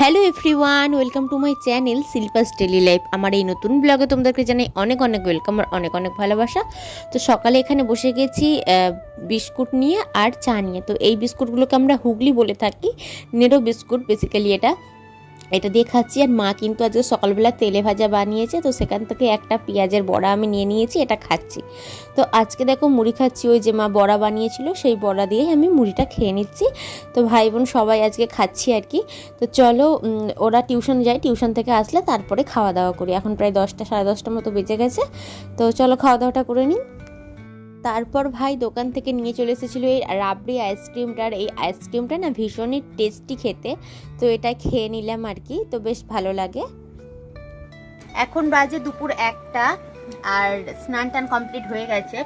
Hello everyone welcome to my channel Shilpa's daily life আমার এই নতুন ব্লগে তোমাদেরকে জানাই অনেক অনেক ওয়েলকাম আর অনেক অনেক ভালোবাসা। তো সকালে এখানে বসে গেছি বিস্কুট নিয়ে আর চা নিয়ে। তো এই বিস্কুটগুলোকে আমরা হুগলি বলে থাকি নেরো বিস্কুট বেসিক্যালি এটা। এটা দিয়ে খাচ্ছি আর মা কিন্তু আজকে সকালবেলা তেলে ভাজা বানিয়েছে, তো সেখান থেকে একটা পেঁয়াজের বড়া আমি নিয়ে নিয়েছি, এটা খাচ্ছি। তো আজকে দেখো মুড়ি খাচ্ছি, ওই যে মা বড়া বানিয়েছিল, সেই বড়া দিয়েই আমি মুড়িটা খেয়ে নিচ্ছি। তো ভাই বোন সবাই আজকে খাচ্ছি আর কি। তো চলো ওরা টিউশন যায়, টিউশন থেকে আসলে তারপরে খাওয়া দাওয়া করি। এখন প্রায় দশটা, সাড়ে দশটার মতো বেজে গেছে। তো চলো খাওয়া দাওয়াটা করে নিই। তারপর ভাই দোকান থেকে নিয়ে চলে এসেছিল এই রাবড়ি আইসক্রিমটার। এই আইসক্রিমটা না ভীষণই টেস্টি খেতে। তো এটা খেয়ে নিলাম আর কি, তো বেশ ভালো লাগে। এখন বাজে দুপুর একটা আর স্নান টান কমপ্লিট হয়ে গেছে।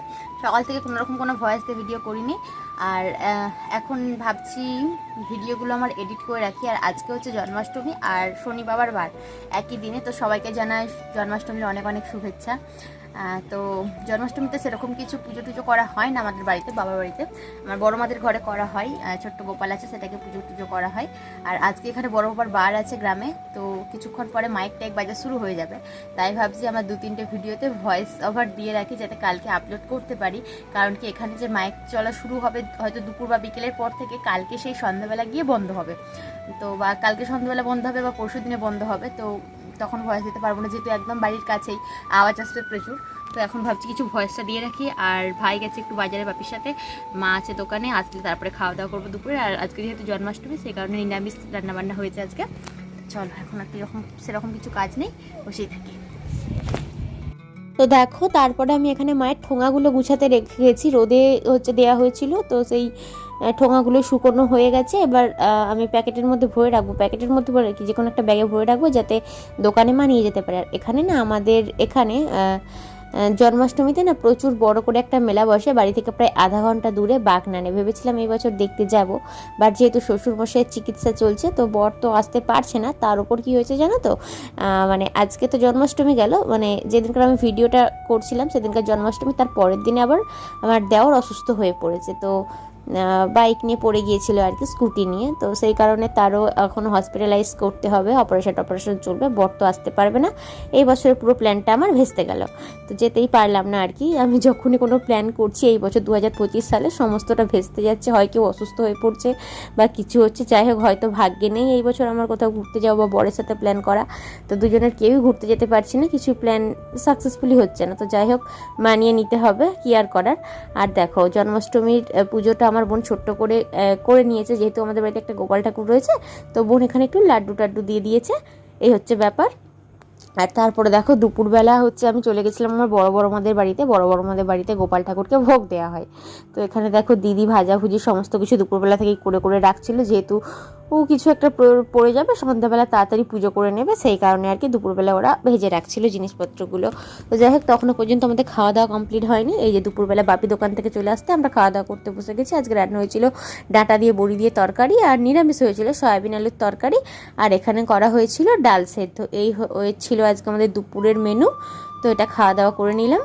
সকাল থেকে কোনো রকম কোনো ভয়েস দিয়ে ভিডিও করিনি। আর এখন ভাবছি ভিডিওগুলো আমার এডিট করে রাখি। আর আজকে হচ্ছে জন্মাষ্টমী আর শনি বাবার বার। একই দিনে তো সবাইকে জানাই জন্মাষ্টমীর অনেক অনেক শুভেচ্ছা। তো জন্মাষ্টমীতে সেরকম কিছু পুজো টুজো করা হয় না আমাদের বাড়িতে, বাবার বাড়িতে। আমার বড় মাদের ঘরে করা হয় ছোট্ট গোপাল আছে, সেটাকে পুজো টুজো করা হয়। আর আজকে এখানে বড় বাবার বার আছে গ্রামে, তো কিছুক্ষণ পরে মাইক টাইক বাজা শুরু হয়ে যাবে। তাই ভাবছি আমার দু তিনটে ভিডিওতে ভয়েস ওভার দিয়ে রাখি, যাতে কালকে আপলোড করতে পারি। কারণ কি, এখানে যে মাইক চলা শুরু হবে, হয়তো দুপুর বা বিকেলের পর থেকে কালকে সেই সন্ধ্যাবেলা গিয়ে বন্ধ হবে। তো বা কালকে সন্ধ্যাবেলা বন্ধ হবে বা পরশু দিনে বন্ধ হবে, তো তখন ভয়েস দিতে পারব না, যেহেতু একদম বাড়ির কাছেই, আওয়াজ আসবে প্রচুর। তো এখন ভাবছি কিছু ভয়েসটা দিয়ে রাখি, আর ভাই গেছে একটু বাজারে বাপির সাথে, মা আছে দোকানে আসলে তারপরে খাওয়া দাওয়া করব দুপুরে, আর আজকে যেহেতু জন্মাষ্টমী, সেই কারণে নিরামিষ রান্নাবান্না হয়েছে আজকে। চলো, এখন আর কীরকম সেরকম কিছু কাজ নেই, বসেই থাকি। তো দেখো, তারপরে আমি এখানে মায়ের ঠোঙাগুলো গুছাতে রেখে গেছি রোদে হচ্ছে দেওয়া হয়েছিল, তো সেই ঠোঙাগুলো শুকনো হয়ে গেছে। এবার আমি প্যাকেটের মধ্যে ভরে রাখব। প্যাকেটের মধ্যে ভরে রাখি, যে কোনো একটা ব্যাগে ভরে রাখব যাতে দোকানে মা নিয়ে যেতে পারে। আর এখানে না আমাদের এখানে জন্মাষ্টমীতে না প্রচুর বড় করে একটা মেলা বসে, বাড়ি থেকে প্রায় আধা ঘণ্টা দূরে বাগনানে ভেবেছিলাম এই বছর দেখতে যাব বাট যেহেতু শ্বশুরমশাইয়ের চিকিৎসা চলছে, তো বর তো আসতে পারছে না, তার উপর কি হয়েছে জানো তো? মানে আজকে তো জন্মাষ্টমী গেল মানে যেদিনকার আমি ভিডিওটা করছিলাম, সেদিনকার জন্মাষ্টমী, তার পরের দিনে আবার আমার দেওয়ার অসুস্থ হয়ে পড়েছে। তো বাইক নিয়ে পড়ে গিয়েছিল আর কি স্কুটি নিয়ে। তো সেই কারণে তারও এখন হসপিটালাইজ করতে হবে অপারেশন টপারেশন চলবে, বর তো আসতে পারবে না। এই বছরের পুরো প্ল্যানটা আমার ভেস্তে গেল। তো যেতেই পারলাম না আর কি, আমি যখনই কোনো প্ল্যান করছি, এই বছর দু হাজার পঁচিশ সালে সমস্তটা ভেস্তে যাচ্ছে, হয় কেউ অসুস্থ হয়ে পড়ছে বা কিছু হচ্ছে, যাই হোক, হয়তো ভাগ্যে নেই এই বছর আমার কোথাও ঘুরতে যাওয়া বা বরের সাথে প্ল্যান করা। তো দুজনের কেউই ঘুরতে যেতে পারছি না, কিছু প্ল্যান সাকসেসফুলি হচ্ছে না। তো যাই হোক, মানিয়ে নিতে হবে, কি আর করার। আর দেখো, জন্মাষ্টমীর পুজোটা আমার বোন ছোট্ট করে করে নিয়েছে, যেহেতু আমাদের বাড়িতে একটা গোপাল ঠাকুর রয়েছে, তো বোন এখানে একটু লাড্ডু টাড্ডু দিয়ে দিয়েছে, এই হচ্ছে ব্যাপার। আর তারপরে দেখো, দুপুরবেলা হচ্ছে আমি চলে গেছিলাম আমার বড় বড় মাদের বাড়িতে, বড় বড় মাদের বাড়িতে গোপাল ঠাকুরকে ভোগ দেওয়া হয়। তো এখানে দেখো, দিদি ভাজাভুজি সমস্ত কিছু দুপুরবেলা থেকেই করে করে রাখছিল, যেহেতু ও কিছু একটা পড়ে যাবে, সন্ধ্যাবেলা তাড়াতাড়ি পুজো করে নেবে, সেই কারণে আর কি দুপুরবেলা ওরা ভেজে রাখছিল জিনিসপত্রগুলো। তো যাই হোক, তখনও পর্যন্ত আমাদের খাওয়া দাওয়া কমপ্লিট হয়নি। এই যে দুপুরবেলা বাপি দোকান থেকে চলে আসতে আমরা খাওয়া দাওয়া করতে বসে গেছি। আজকে রান্না হয়েছিল ডাঁটা দিয়ে বড়ি দিয়ে তরকারি আর নিরামিষ হয়েছিল সয়াবিন আলুর তরকারি। আর এখানে করা হয়েছিল ডাল সেদ্ধ। এই ছিল আজকে আমাদের দুপুরের মেনু তো এটা খাওয়া দাওয়া করে নিলাম।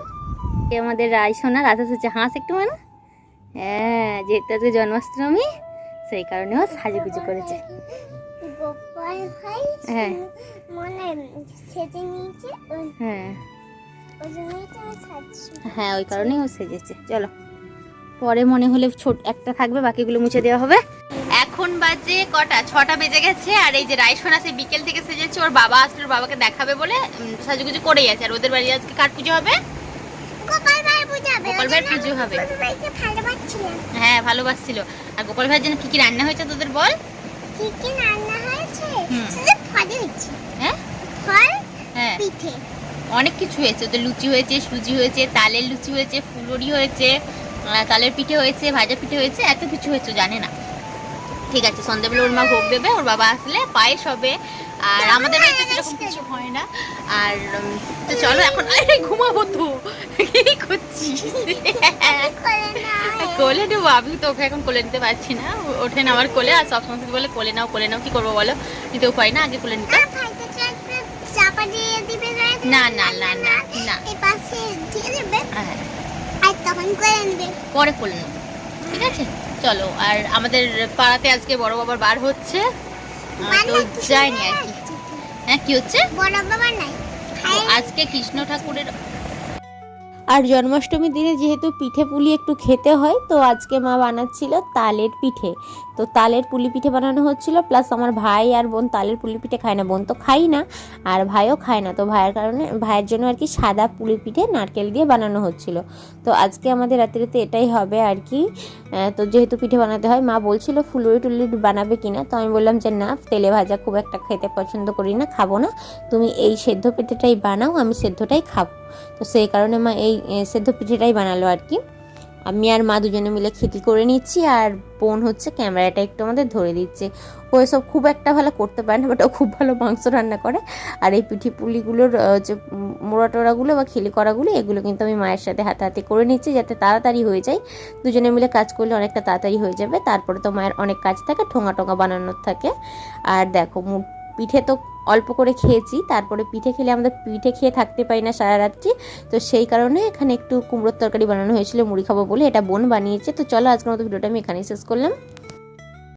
আমাদের রায় সোনা রাধা হচ্ছে হাঁস একটু মানে? হ্যাঁ যেহেতু আজকে জন্মাষ্টমী সেই কারণে ও সাজুগুজু করেছে। হ্যাঁ। হ্যাঁ। হ্যাঁ ওই কারণেই ও সেজেছে। চলো। পরে মনে হলে ছোট একটা থাকবে, বাকিগুলো মুছে দেওয়া হবে। এখন বাজে কটা? ছটা বেজে গেছে, আর এই যে রাইসোনা সে বিকেল থেকে সেজেছে, ওর বাবা আসলে ওর বাবাকে দেখাবে বলে সাজুগুজু করেই আছে। আর ওদের বাড়ি আজকে কার পুজো হবে? গোপাল ভাইয়ের পুজো হবে। হ্যাঁ ভালোবাসছিল। আর গোপাল ভাইয়ের জন্য কি কি রান্না হয়েছে তোদের বল? কি কি রান্না হয়েছে? হ্যাঁ? ফল হ্যাঁ। পিঠে। অনেক কিছু হয়েছে। ওদের লুচি হয়েছে সুজি হয়েছে তালের লুচি হয়েছে ফুলুরি হয়েছে তালের পিঠে হয়েছে ভাজা পিঠে হয়েছে এত কিছু হয়েছে জানে না। ঠিক আছে সন্ধ্যাবেলা ওর মা ভোগ দেবে ওর বাবা আসলে পায়েস হবে। আর আমাদের বাড়িতে সেরকম কিছু হয় না। আর তো চলো এখন আরে ঘুমাবো তো। কি করছিস? কোলে নেব আমি তো ওকে এখন কোলে নিতে পারছি না। ওঠে না আমার কোলে আর সবসময় শুধু বলে কোলে নাও কোলে নাও কি করব বলো? নিতেও পারি না আগে কোলে নিতে না, না, না, না, না। তখন করে নেবে। পরে ঠিক আছে? চলো আর আমাদের পাড়াতে আজকে বড় বাবার বার হচ্ছে। যায়নি আর কি। হ্যাঁ কি হচ্ছে? আজকে কৃষ্ণ ঠাকুরের আর জন্মাষ্টমীর দিনে যেহেতু পিঠে পুলি একটু খেতে হয় তো আজকে মা বানাচ্ছিল তালের পিঠে। তো তালের পুলি পিঠে বানানো হচ্ছিল প্লাস আমার ভাই আর বোন তালের পুলি পিঠে খায় না, বোন তো খাই না, আর ভাইও খায় না। তো ভাইয়ের কারণে, ভাইয়ের জন্য আর কি সাদা পুলি পিঠে নারকেল দিয়ে বানানো হচ্ছিল। তো আজকে আমাদের রাত্রিতে এটাই হবে আর কি। তো যেহেতু পিঠে বানাতে হয়, মা বলছিল ফুলুরি টুলুরি বানাবে কিনা, তো আমি বললাম যে না, তেলে ভাজা খুব একটা খেতে পছন্দ করি না, খাব না। তুমি এই সেদ্ধ পিঠেটাই বানাও, আমি সেদ্ধটাই খাব। তো সেই কারণে মা এই সেদ্ধ পিঠেটাই বানালো আর কি। আমি আর মা দুজনে মিলে খেতি করে নিচ্ছি, আর বোন হচ্ছে ক্যামেরাটা একটু আমাদের ধরে দিচ্ছে। ও এসব খুব একটা ভালো করতে পারে না বাট ও খুব ভালো মাংস রান্না করে। আর এই পিঠি পুলিগুলোর যে মোড়া টোড়াগুলো বা খিলি করাগুলো, এগুলো কিন্তু আমি মায়ের সাথে হাতাহাতি করে নিচ্ছি, যাতে তাড়াতাড়ি হয়ে যায়। দুজনে মিলে কাজ করলে অনেকটা তাড়াতাড়ি হয়ে যাবে। তারপরে তো মায়ের অনেক কাজ থাকে, ঠোঙা টোঙা বানানোর থাকে। আর দেখো পিঠে তো অল্প করে খেয়েছি, তারপরে পিঠে খেলে আমাদের পিঠে খেয়ে থাকতে পারি না সারা রাত্রি। তো সেই কারণে এখানে একটু কুমড়োর তরকারি বানানো হয়েছিল, মুড়ি খাব বলে এটা বোন বানিয়েছে। তো চলো আজকের মতো ভিডিওটা আমি এখানেই শেষ করলাম।